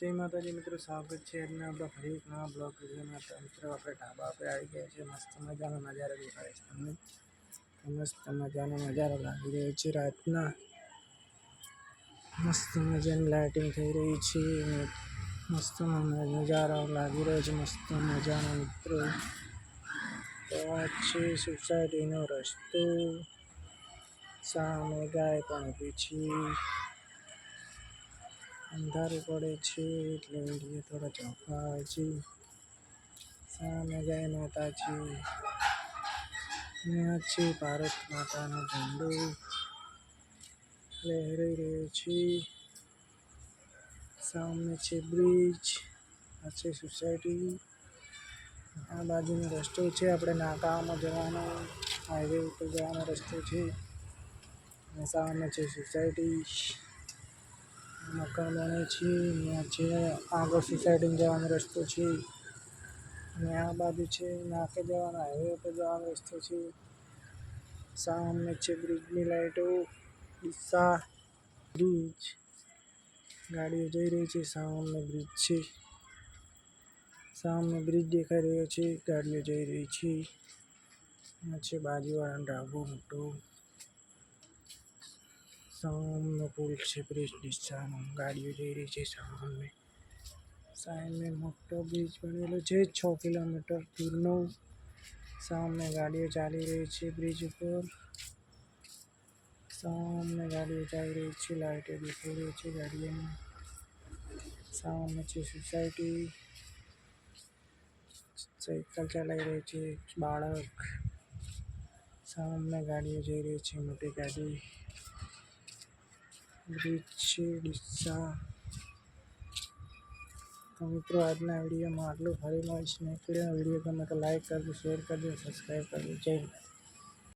જય માતાજી મિત્રો, સ્વાગત છે આજના આપણા ફરી એક નવા બ્લોગ મિત્રો, આપણે ઢાબા પર આવી ગયા છે. મસ્ત મજાનો નજારો દેખાય છે તમને. મસ્ત મજાનો નજારો લાગી રહ્યો છે રાતના. મસ્ત મજાની લાઇટિંગ થઈ રહી છે. મસ્ત નજારો લાગી રહ્યો છે. મસ્ત મજાનો મિત્રો. તો આ છે સોસાયટીનો રસ્તો. સામે ગાય પણ ઊભી છે. અંધારું પડે છે એટલે વીડિયો થોડા ચોખ્ખા આવે છે. સામે જય માતાજી. ત્યાં છે ભારત માતાનો ઝંડો. લહેરાઈ રહ્યો છે. સામે છે બ્રિજ, આ છે સોસાયટી. આ બાજુનો રસ્તો છે. આપણે નાકામાં જવાનો, હાઈવે ઉપર જવાનો રસ્તો છે. સામે છે સોસાયટી. મકાન બને છે ત્યાં છે, આગળ સોસાયટીમાં જવાનો રસ્તો છે. અને આ બાજુ છે, નાકે જવાનો હાઈવે પર જવાનો રસ્તો છે. સામે છે બ્રિજની લાઈટો દિશા બ્રિજ ગાડીઓ જઈ રહી છે, સામે બ્રિજ છે. સામે બ્રિજ દેખાઈ રહ્યો છે, ગાડીઓ જઈ રહી છે. છે બાજુવાળાનો ઢાબો મોટો. સામે પુલ છે બ્રિજ દિશાનો ગાડીઓ જઈ રહી છે સામે સામે મોટો બ્રિજ બનેલો છે છ કિલોમીટર દૂરનો સામે ગાડીઓ ચાલી રહી છે બ્રિજ ઉપર સામે ગાડીઓ જઈ રહી છે લાઈટો દેખાઈ રહી છે ગાડીઓની સામે છે સોસાયટી સાયકલ ચલાવી રહી છે એક બાળક સામે ગાડીઓ જઈ રહી છે મોટી ગાડી બ્રિજ ડીસા તો મિત્રો, આજના વિડીયોમાં આટલું. ફરી મળીશ. નેક્સ્ટ વીડિયો ગમે તો લાઈક કરજો શેર કરજો સબસ્ક્રાઈબ કરજો. જય